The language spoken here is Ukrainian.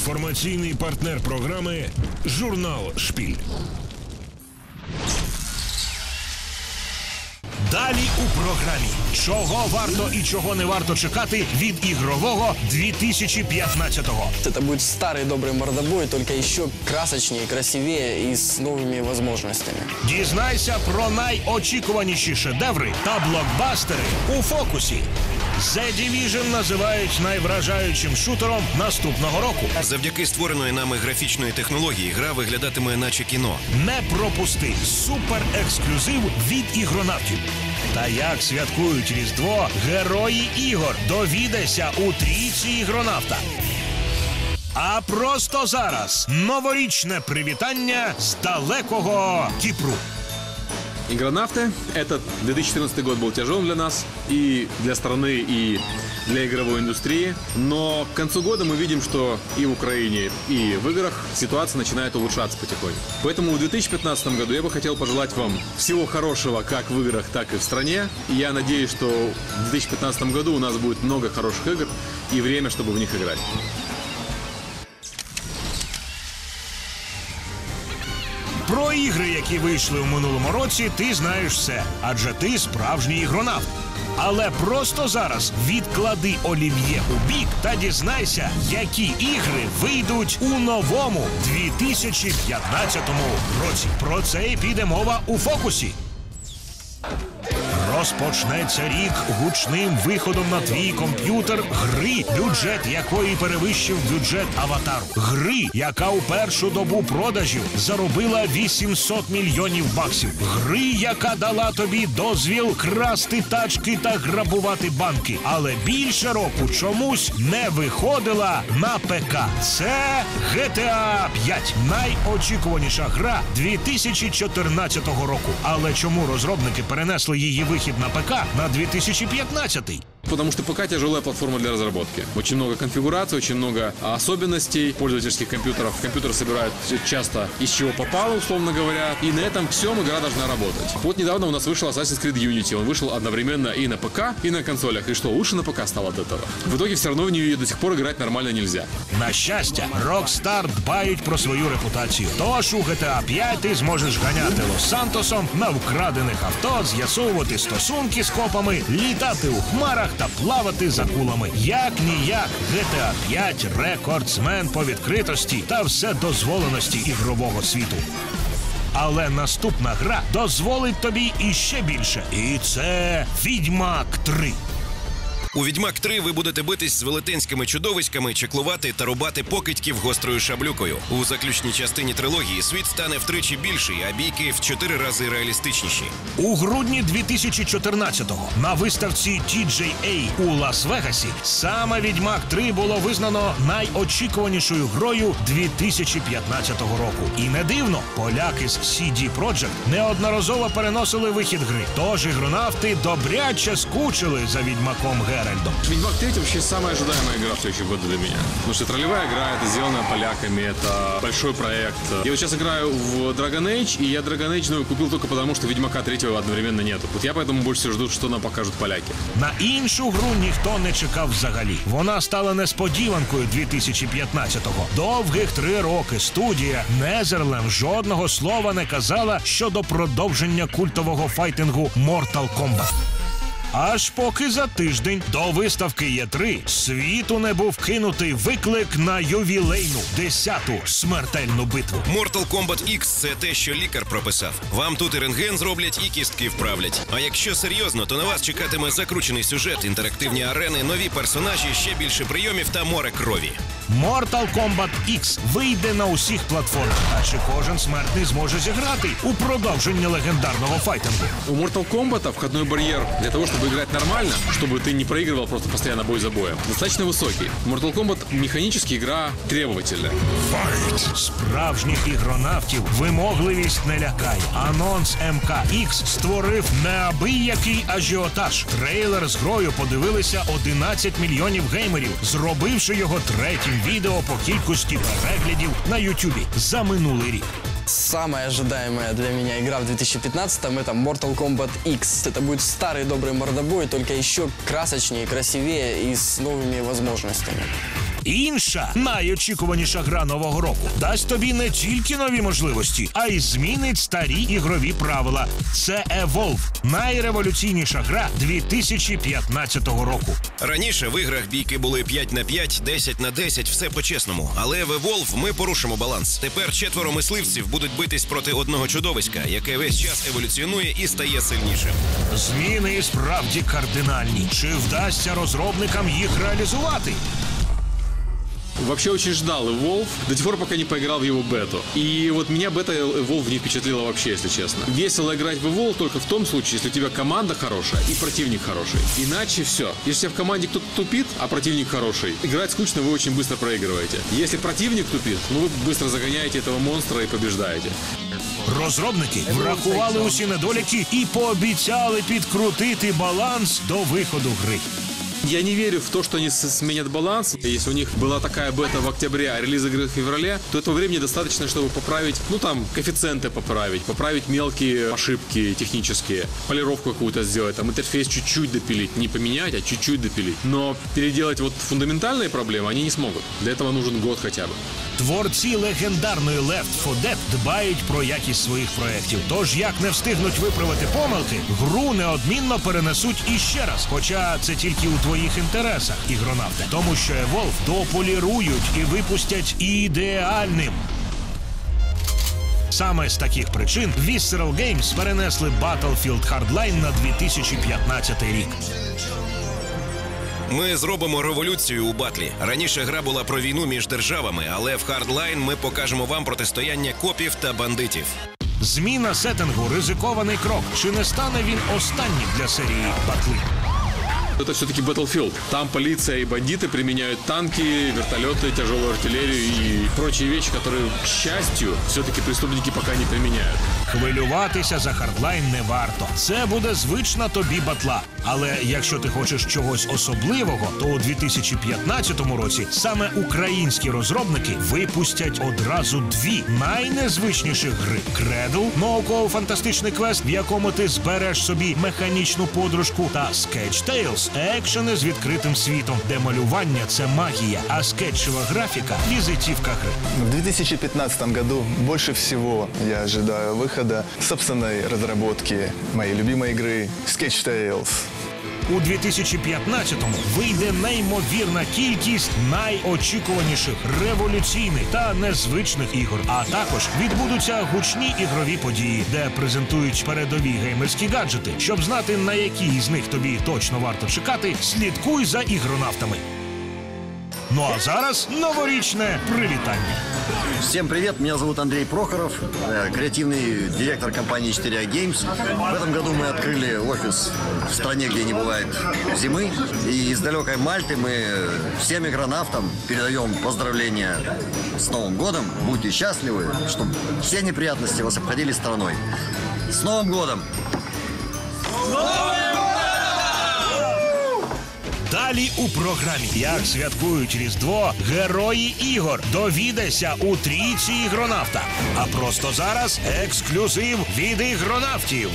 Інформаційний партнер програми Журнал Шпіль. Далі у програмі. Чого варто і чого не варто чекати від ігрового 2015-го. Это будет старый добрый мордобой, только еще красочнее, красивее и с новыми возможностями. Дізнайся про найочікуваніші шедеври та блокбастери у фокусі. The Division називають найвражаючим шутером наступного року. Завдяки створеної нами графічної технології гра виглядатиме наче кіно. Не пропусти суперексклюзив від ігронавтів. Та як святкують Різдво герої ігор. Довідайся у трійці ігронавта. А просто зараз новорічне привітання з далекого Кіпру. Игронавты. Этот 2014 год был тяжелым для нас и для страны, и для игровой индустрии. Но к концу года мы видим, что и в Украине, и в играх ситуация начинает улучшаться потихоньку. Поэтому в 2015 году я бы хотел пожелать вам всего хорошего как в играх, так и в стране. И я надеюсь, что в 2015 году у нас будет много хороших игр и время, чтобы в них играть. Про ігри, які вийшли у минулому році, ти знаєш все, адже ти справжній ігронавт. Але просто зараз відклади олів'є у бік та дізнайся, які ігри вийдуть у новому 2015 році. Про це і піде мова у фокусі. Розпочнеться рік гучним виходом на твій комп'ютер гри, бюджет якої перевищив бюджет аватару. Гри, яка у першу добу продажів заробила 800 мільйонів баксів. Гри, яка дала тобі дозвіл красти тачки та грабувати банки. Але більше року чомусь не виходила на ПК. Це GTA 5. найочікуваніша гра 2014 року. Але чому розробники перенесли її вихід на ПК на 2015? Потому что ПК тяжелая платформа для разработки. Очень много конфигураций, очень много особенностей пользовательских компьютеров. Компьютер собирают часто из чего попало, условно говоря. И на этом всем игра должна работать. Вот недавно у нас вышел Assassin's Creed Unity. Он вышел одновременно и на ПК, и на консолях. И что, лучше на ПК стало от этого? В итоге все равно в нее до сих пор играть нормально нельзя. На щастя, Rockstar дбають про свою репутацію. Тож у GTA 5 ти зможеш ганяти Лос-Сантосом на вкрадених авто, з'ясовувати стосунки з копами, літати у хмарах та плавати за кулами. Як ніяк, GTA 5 рекордсмен по відкритості та вседозволеності ігрового світу. Але наступна гра дозволить тобі іще більше. І це Відьмак 3. У Відьмак 3 ви будете битись з велетенськими чудовиськами, чеклувати та рубати покидьків гострою шаблюкою. У заключній частині трилогії світ стане втричі більший, а бійки в чотири рази реалістичніші. У грудні 2014-го на виставці TJA у Лас-Вегасі саме Відьмак 3 було визнано найочікуванішою грою 2015 року. І не дивно, поляки з CD Projekt неодноразово переносили вихід гри. Тож ігронавти добряче скучили за відьмаком Геральдом. Ведьмак 3 вообще самая ожидаемая игра в следующем году для меня. Потому что это ролевая игра, это сделано поляками, это большой проект. Я вот сейчас играю в Dragon Age, и я Dragon Age ну, купил только потому, что Ведьмака 3 одновременно нету. Вот я поэтому больше всего жду, что нам покажут поляки. На іншу гру ніхто не чекав взагалі. Вона стала несподіванкою 2015-го. Довгих три роки студія Незерлем жодного слова не казала щодо продовження культового файтингу Mortal Kombat. Аж поки за тиждень до виставки Є3 світу не був кинутий виклик на ювілейну десяту смертельну битву. Mortal Kombat X – це те, що лікар прописав. Вам тут і рентген зроблять, і кістки вправлять. А якщо серйозно, то на вас чекатиме закручений сюжет, інтерактивні арени, нові персонажі, ще більше прийомів та море крові. Mortal Kombat X вийде на усіх платформах. А чи кожен смертний зможе зіграти у продовження легендарного файтингу? У Mortal Kombat входной барьер для того, чтобы играть нормально, чтобы ты не проигрывал просто постоянно бой за боем, достаточно высокий. Mortal Kombat механически игра требовательная. Справжніх ігронавтів вимогливість не лякає. Анонс МКХ створив неабиякий ажіотаж. Трейлер з грою подивилися 11 мільйонів геймерів, зробивши його третім відео по кількості переглядів на Ютубі за минулий рік. Самая ожидаемая для меня игра в 2015-м это Mortal Kombat X. Это будет старый добрый мордобой, только еще красочнее, красивее и с новыми возможностями. Інша найочікуваніша гра нового року дасть тобі не тільки нові можливості, а й змінить старі ігрові правила. Це Evolve – найреволюційніша гра 2015 року. Раніше в іграх бійки були 5 на 5, 10 на 10, все по-чесному. Але в Evolve ми порушимо баланс. Тепер четверо мисливців будуть битись проти одного чудовиська, яке весь час еволюціонує і стає сильнішим. Зміни справді кардинальні. Чи вдасться розробникам їх реалізувати? Вообще очень ждал Evolve, до тех пор, пока не поиграл в его бету. И вот меня бета Evolve не впечатлила вообще, если честно. Весело играть в Evolve только в том случае, если у тебя команда хорошая и противник хороший. Иначе все. Если у тебя в команде кто-то тупит, а противник хороший, играть скучно, вы очень быстро проигрываете. Если противник тупит, ну вы быстро загоняете этого монстра и побеждаете. Розробники врахували усі недоліки і пообіцяли підкрутити баланс до виходу гри. Я не верю в то, что они с- сменят баланс. Если у них была такая бета в октябре, а релиз игры в феврале, то этого времени достаточно, чтобы поправить, ну там, коэффициенты поправить, поправить мелкие ошибки технические, полировку какую-то сделать, там интерфейс чуть-чуть допилить, не поменять, а чуть-чуть допилить. Но переделать вот фундаментальные проблемы они не смогут. Для этого нужен год хотя бы. Творці легендарної Left 4 Dead дбають про якість своїх проєктів. Тож як не встигнуть виправити помилки, гру неодмінно перенесуть іще раз. Хоча це тільки у твоїх інтересах, ігронавте, тому що Evolve дополірують і випустять ідеальним. Саме з таких причин Visceral Games перенесли Battlefield Hardline на 2015 рік. Ми зробимо революцію у батлі. Раніше гра була про війну між державами, але в Hardline ми покажемо вам протистояння копів та бандитів. Зміна сеттингу – ризикований крок. Чи не стане він останнім для серії батли? Это все-таки Battlefield. Там полиция и бандиты применяют танки, вертолеты, тяжелую артиллерию и прочие вещи, которые, к счастью, все-таки преступники пока не применяют. Хвилюватися за хардлайн не варто. Це буде звична тобі батла. Але якщо ти хочеш чогось особливого, то у 2015 році саме українські розробники випустять одразу дві найнезвичніші гри: Кредл, науково-фантастичний квест, в якому ти збереш собі механічну подружку, та Sketch Tales – екшени з відкритим світом, де малювання це магія, а скетчева графіка візитівка гри. В 2015 году больше всего я ожидаю выхода собственной разработки моей любимой игры Sketch Tales. У 2015-му вийде неймовірна кількість найочікуваніших революційних та незвичних ігор. А також відбудуться гучні ігрові події, де презентують передові геймерські гаджети. Щоб знати на які з них тобі точно варто чекати, слідкуй за ігронавтами. Ну а зараз новорічне привітання. Всем привет, меня зовут Андрей Прохоров, э, креативный директор компании 4 Games. В этом году мы открыли офис в стране, где не бывает зимы. И из далекой Мальты мы всем игронавтам передаем поздравления с Новым годом. Будьте счастливы, чтобы все неприятности вас обходили стороной. С Новым годом! Далі у програмі як святкують Різдво герої ігор. Довідайся у трійці ігронавта. А просто зараз ексклюзив від ігронавтів.